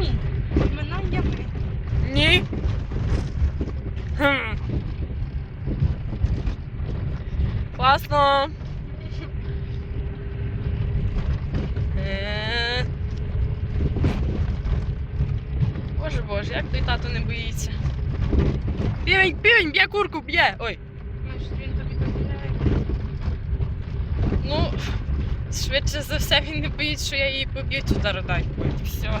Ні. Імена є ми. Ні. Хм. Класно. Е. Боже боже, як той тато не боїться. Півень, півень, б'є курку, б'є. Ой. Значить, він тобі довіряє. Ну, швидше за все він не боїться, що я її поб'ю цю тарадайку. От Все.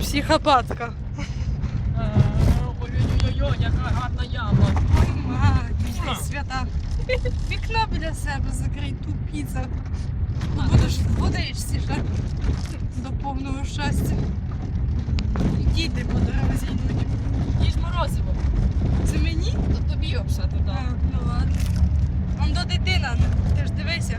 Психопатка. Ой-ой-ой, яка гарна яма. Ой, мать, свята. Вікна біля себе закрий, тупіця. Ну, Будеш водичці ще до повного щастя. Діти по дорозі йдуть. Їж морозиво. Це мені? То тобі обшати, так. ну ладно. Он до дитина, ну, ти ж дивися.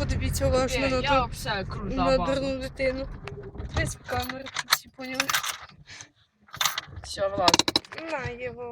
Подивіться уважно на Я ту взагалі крута на баба. дурну дитину. Десь в камеру всі поняли. Все, Влад. На його.